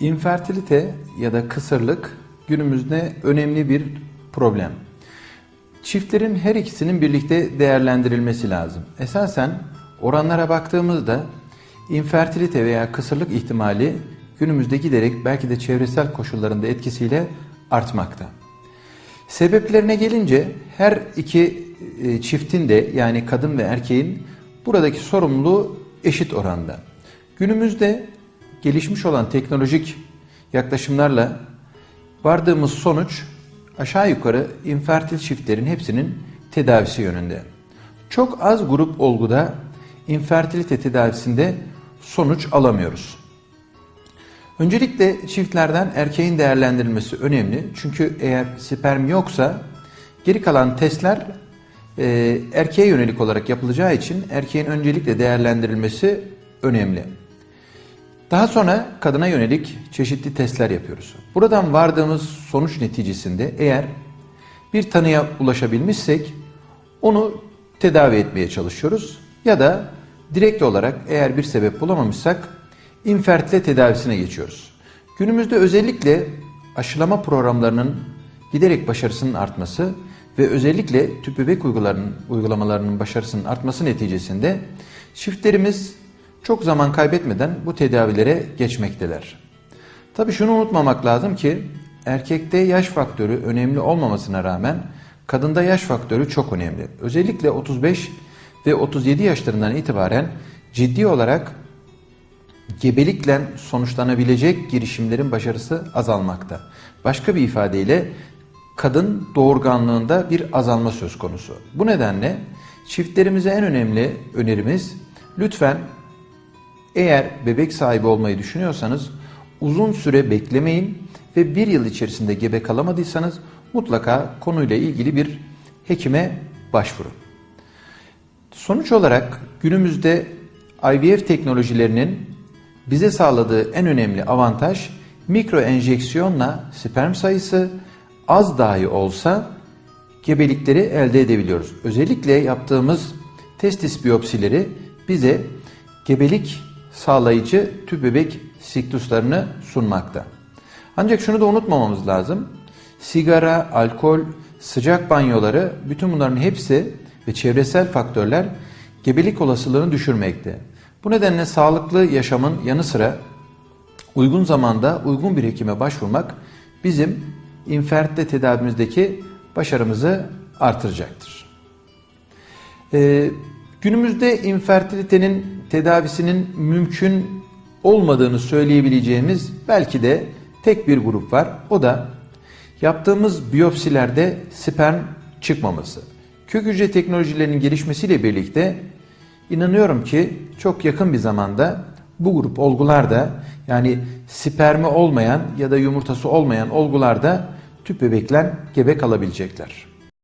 İnfertilite ya da kısırlık günümüzde önemli bir problem. Çiftlerin her ikisinin birlikte değerlendirilmesi lazım. Esasen oranlara baktığımızda infertilite veya kısırlık ihtimali günümüzde giderek belki de çevresel koşulların da etkisiyle artmakta. Sebeplerine gelince her iki e, çiftin de yani kadın ve erkeğin buradaki sorumluluğu eşit oranda. Günümüzde gelişmiş olan teknolojik yaklaşımlarla vardığımız sonuç aşağı yukarı infertil çiftlerin hepsinin tedavisi yönünde. Çok az grup olguda infertilite tedavisinde sonuç alamıyoruz. Öncelikle çiftlerden erkeğin değerlendirilmesi önemli. Çünkü eğer sperm yoksa geri kalan testler e, erkeğe yönelik olarak yapılacağı için erkeğin öncelikle değerlendirilmesi önemli. Daha sonra kadına yönelik çeşitli testler yapıyoruz. Buradan vardığımız sonuç neticesinde eğer bir tanıya ulaşabilmişsek onu tedavi etmeye çalışıyoruz. Ya da direkt olarak eğer bir sebep bulamamışsak infertile tedavisine geçiyoruz. Günümüzde özellikle aşılama programlarının giderek başarısının artması ve özellikle tüp bebek uygulamalarının başarısının artması neticesinde çiftlerimiz çok zaman kaybetmeden bu tedavilere geçmekteler. Tabi şunu unutmamak lazım ki erkekte yaş faktörü önemli olmamasına rağmen kadında yaş faktörü çok önemli. Özellikle 35 ve 37 yaşlarından itibaren ciddi olarak gebelikle sonuçlanabilecek girişimlerin başarısı azalmakta. Başka bir ifadeyle kadın doğurganlığında bir azalma söz konusu. Bu nedenle çiftlerimize en önemli önerimiz lütfen eğer bebek sahibi olmayı düşünüyorsanız uzun süre beklemeyin ve bir yıl içerisinde gebe kalamadıysanız mutlaka konuyla ilgili bir hekime başvurun. Sonuç olarak günümüzde IVF teknolojilerinin bize sağladığı en önemli avantaj mikro enjeksiyonla sperm sayısı az dahi olsa gebelikleri elde edebiliyoruz. Özellikle yaptığımız testis biyopsileri bize gebelik sağlayıcı tüp bebek siktuslarını sunmakta. Ancak şunu da unutmamamız lazım. Sigara, alkol, sıcak banyoları bütün bunların hepsi ve çevresel faktörler gebelik olasılığını düşürmekte. Bu nedenle sağlıklı yaşamın yanı sıra uygun zamanda uygun bir hekime başvurmak bizim infertilite tedavimizdeki başarımızı artıracaktır. Ee, günümüzde infertilitenin tedavisinin mümkün olmadığını söyleyebileceğimiz belki de tek bir grup var. O da yaptığımız biyopsilerde sperm çıkmaması. Kök hücre teknolojilerinin gelişmesiyle birlikte inanıyorum ki çok yakın bir zamanda bu grup olgularda yani spermi olmayan ya da yumurtası olmayan olgularda tüp bebeklen gebe kalabilecekler.